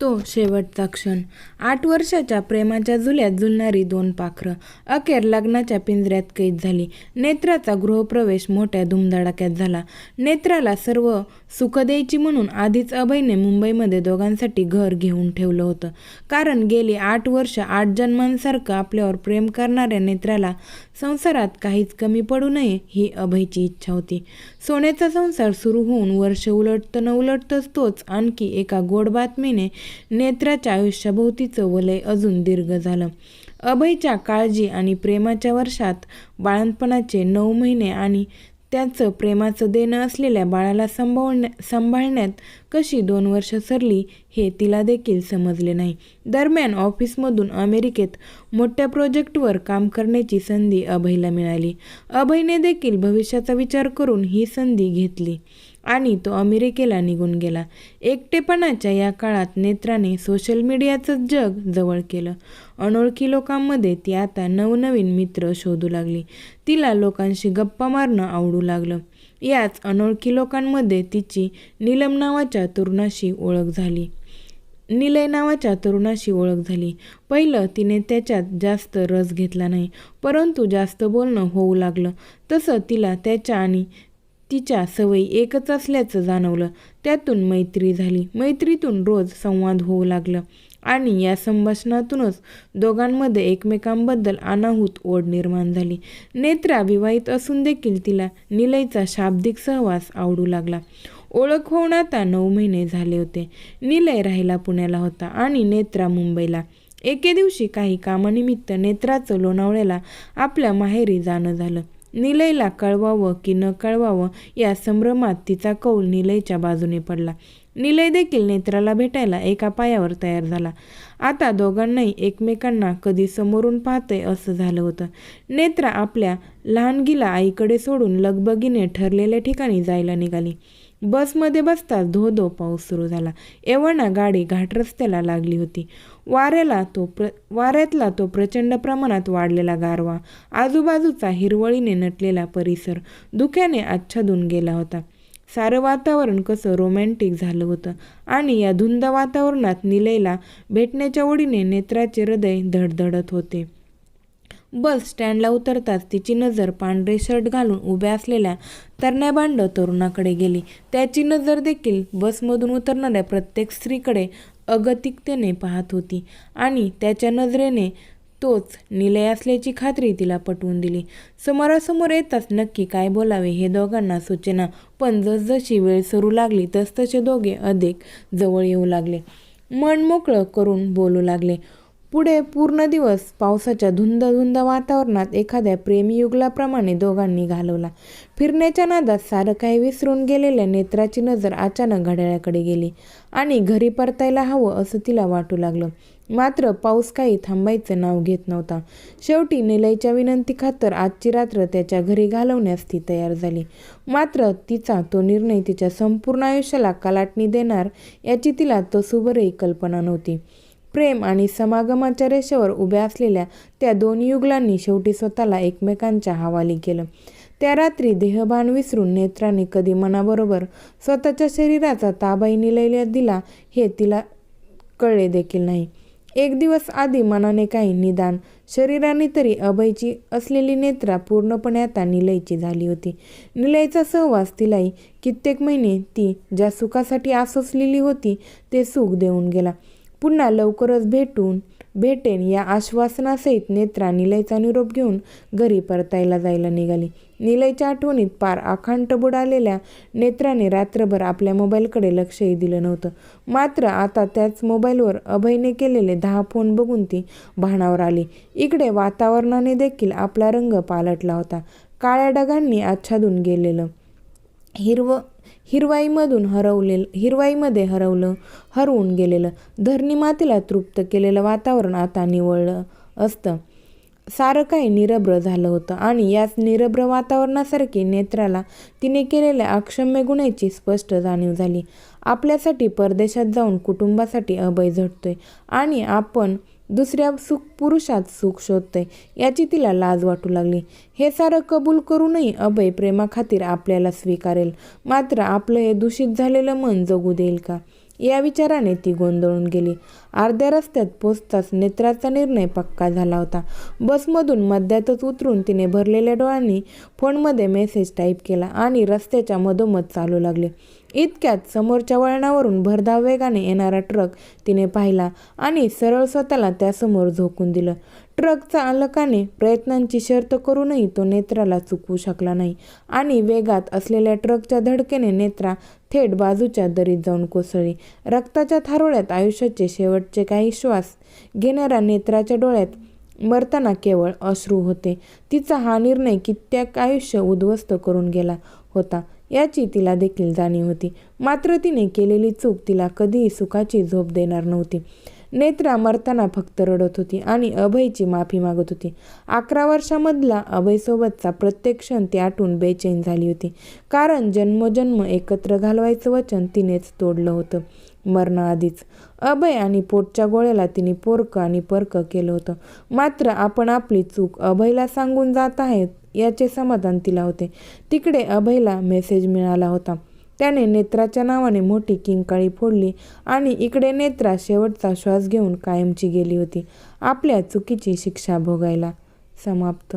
तो शेवटचा क्षण. आठ वर्षाच्या प्रेमाच्या झुल्यात झुलणारी दोन पाखरं. अखेर लग्नाच्या पिंजऱ्यात कैद झाली. नेत्राचा गृहप्रवेश मोठ्या धुमधडाक्यात झाला. नेत्राला सर्व सुख द्यायची म्हणून आधीच अभयने मुंबईमध्ये दोघांसाठी घर घेऊन ठेवलं होतं. कारण गेली आठ वर्ष आठ जन्मांसारखं आपल्यावर प्रेम करणाऱ्या नेत्राला संसारात काहीच कमी पडू नये ही अभयची इच्छा होती. सोन्याचा संसार सुरू होऊन वर्ष उलटतं न उलटतंच तोच आणखी एका गोड बातमीने नेत्राच्या आयुष्याभोवतीचं वलय अजून दीर्घ झालं. अभयच्या काळजी आणि प्रेमाच्या वर्षात बाळणपणाचे नऊ महिने आणि त्याचं प्रेमाचं देणं असलेल्या बाळाला सांभाळण्या सांभाळण्यात कशी दोन वर्ष सरली हे तिला देखील समजले नाही. दरम्यान ऑफिसमधून अमेरिकेत मोठ्या प्रोजेक्टवर काम करण्याची संधी अभयला मिळाली. अभयने देखील भविष्याचा विचार करून ही संधी घेतली. आणि तो अमेरिकेला निघून गेला. एकटेपणाच्या या काळात नेत्राने सोशल मीडियाचं जग जवळ केलं. अनोळखी लोकांमध्ये ती आता नवनवीन मित्र शोधू लागली. तिला लोकांशी गप्पा मारणं आवडू लागलं. याच अनोळखी लोकांमध्ये तिची नीलम नावाच्या तरुणाशी ओळख झाली. निलय नावाच्या तरुणाशी ओळख झाली. पहिलं तिने त्याच्यात जास्त रस घेतला नाही परंतु जास्त बोलणं होऊ लागलं. तसं तिला त्याच्या आणि तिच्या सवयी एकच असल्याचं जाणवलं. त्यातून मैत्री झाली. मैत्रीतून रोज संवाद होऊ लागलं आणि या संभाषणातूनच दोघांमध्ये एकमेकांबद्दल अनाहूत ओढ निर्माण झाली. नेत्रा विवाहित असून देखील तिला निलयचा शाब्दिक सहवास आवडू लागला. ओळख होऊन आता नऊ महिने झाले होते. निलय राहिला पुण्याला होता आणि नेत्रा मुंबईला. एके दिवशी काही कामानिमित्त नेत्राचं लोणावळ्याला आपल्या माहेरी जाणं झालं. निलयला कळवावं की न कळवावं या संभ्रमात तिचा कौल निलयच्या बाजूने पडला. निलय देखील नेत्राला भेटायला एका पायावर तयार झाला. आता दोघांनाही एकमेकांना कधी समोरून पाहतंय असं झालं होतं. नेत्रा आपल्या लहानगीला आईकडे सोडून लगबगीने ठरलेल्या ठिकाणी जायला निघाली. बसमध्ये बसताच धो धो पाऊस सुरू झाला. एवढा गाडी घाट रस्त्याला लागली होती. वाऱ्याला तो प्र वाऱ्यातला तो प्रचंड प्रमाणात वाढलेला गारवा. आजूबाजूचा हिरवळीने नटलेला परिसर धुक्याने आच्छादून गेला होता. सारं वातावरण कसं रोमॅन्टिक झालं होतं आणि या धुंद वातावरणात निलयला भेटण्याच्या ओढीने नेत्राचे हृदय धडधडत होते. बस स्टँडला उतरताच तिची नजर पांढरे शर्ट घालून उभ्या असलेल्या तरण्याबांड तरुणाकडे गेली. त्याची नजर देखील बसमधून उतरणाऱ्या प्रत्येक स्त्रीकडे अगतिकतेने पाहत होती आणि त्याच्या नजरेने तोच निलय असल्याची खात्री तिला पटवून दिली. समोरासमोर येताच नक्की काय बोलावे हे दोघांना सूचना. पण जसजशी वेळ सरू लागली तसतसे दोघे अधिक जवळ येऊ लागले. मन मोकळं करून बोलू लागले. पुढे पूर्ण दिवस पावसाच्या धुंद धुंद वातावरणात एखाद्या प्रेमीयुगलाप्रमाणे दोघांनी घालवला. फिरण्याच्या नादात सारं काही विसरून गेलेल्या नेत्राची नजर अचानक घड्याळाकडे गेली आणि घरी परतायला हवं असं तिला वाटू लागलं. मात्र पाऊस काही थांबायचं नाव घेत नव्हता. शेवटी निलयच्या विनंती खातर आजची रात्र त्याच्या घरी घालवण्यास ती तयार झाली. मात्र तिचा तो निर्णय तिच्या संपूर्ण आयुष्याला कलाटणी देणार याची तिला तसूभरही कल्पना नव्हती. प्रेम आणि समागमाच्या रेषेवर उभ्या असलेल्या त्या दोन युगलांनी शेवटी स्वतःला एकमेकांच्या हवाली केलं. त्या रात्री देहभान विसरून नेत्राने कधी मनाबरोबर स्वतःच्या शरीराचा ताबाई निलयला दिला हे तिला कळले देखील नाही. एक दिवस आधी मनाने काही निदान शरीराने तरी अभयची असलेली नेत्रा पूर्णपणे आता निलयची झाली होती. निलयचा सहवास तिलाही कित्येक महिने ती ज्या सुखासाठी आसोसलेली होती ते सुख देऊन गेला. पुन्हा लवकरच भेटून भेटेन या आश्वासनासहित नेत्रा निलयचा निरोप घेऊन घरी परतायला जायला निघाली. निलयच्या आठवणीत पार आखांड बुडालेल्या नेत्राने रात्रभर आपल्या मोबाईलकडे लक्षही दिलं नव्हतं. मात्र आता त्याच मोबाईलवर अभयने केलेले दहा फोन बघून ती भाणावर आली. इकडे वातावरणाने देखील आपला रंग पालटला होता. काळ्या ढगांनी आच्छादून गेलेलं हिरव हिरवाईमधून हरवलेलं हिरवाईमध्ये हरवलं हरवून गेलेलं धरणी मातेला तृप्त केलेलं वातावरण आता निवळलं असतं. सारं काही निरभ्र झालं होतं आणि याच निरभ्र वातावरणासारखी नेत्राला तिने केलेल्या अक्षम्य गुन्ह्याची स्पष्ट जाणीव झाली. आपल्यासाठी परदेशात जाऊन कुटुंबासाठी अभय झटतोय आणि आपण दुसऱ्या सुख पुरुषात सुख शोधतंय. याची तिला लाज वाटू लागली. हे सारं कबूल करूनही अभय प्रेमाखातीर आपल्याला स्वीकारेल. मात्र आपलं हे दूषित झालेलं मन जगू देईल का? या विचाराने ती गोंधळून गेली. अर्ध्या रस्त्यात पोचताच नेत्राचा निर्णय पक्का झाला होता. बसमधून मध्यातच उतरून तिने भरलेल्या डोळ्यांनी फोनमध्ये मेसेज टाईप केला आणि रस्त्याच्या मधोमध चालू लागले. इतक्यात समोरच्या वळणावरून भरधाव वेगाने येणारा ट्रक तिने पाहिला आणि सरळ स्वतःला त्यासमोर झोकून दिलं. ट्रक चालकाने प्रयत्नांची शर्त करूनही तो नेत्राला चुकवू शकला नाही आणि वेगात असलेल्या ट्रकच्या धडकेने नेत्रा थेट बाजूच्या दरीत जाऊन कोसळली. रक्ताच्या थारोळ्यात आयुष्याचे शेवटचे काही श्वास घेणाऱ्या नेत्राच्या डोळ्यात मरताना केवळ अश्रू होते. तिचा हा निर्णय कित्येक आयुष्य उद्ध्वस्त करून गेला होता याची तिला देखील जाणीव होती. मात्र तिने केलेली चूक तिला कधीही सुखाची झोप देणार नव्हती. नेत्रा मरताना फक्त रडत होती आणि अभयची माफी मागत होती. अकरा वर्षामधला अभयसोबतचा प्रत्येक क्षण ती आठवून बेचैन झाली होती. कारण जन्मोजन्म एकत्र घालवायचं वचन तिनेच तोडलं होतं. मरणाआधीच. अभय आणि पोटच्या गोळ्याला तिने पोरकं आणि परकं केलं होतं. मात्र आपण आपली चूक अभयला सांगून जात आहेत याचे समाधान तिला होते. तिकडे अभयला मेसेज मिळाला होता. त्याने नेत्राच्या नावाने मोठी किंकाळी फोडली आणि इकडे नेत्रा शेवटचा श्वास घेऊन कायमची गेली होती. आपल्या चुकीची शिक्षा भोगायला समाप्त.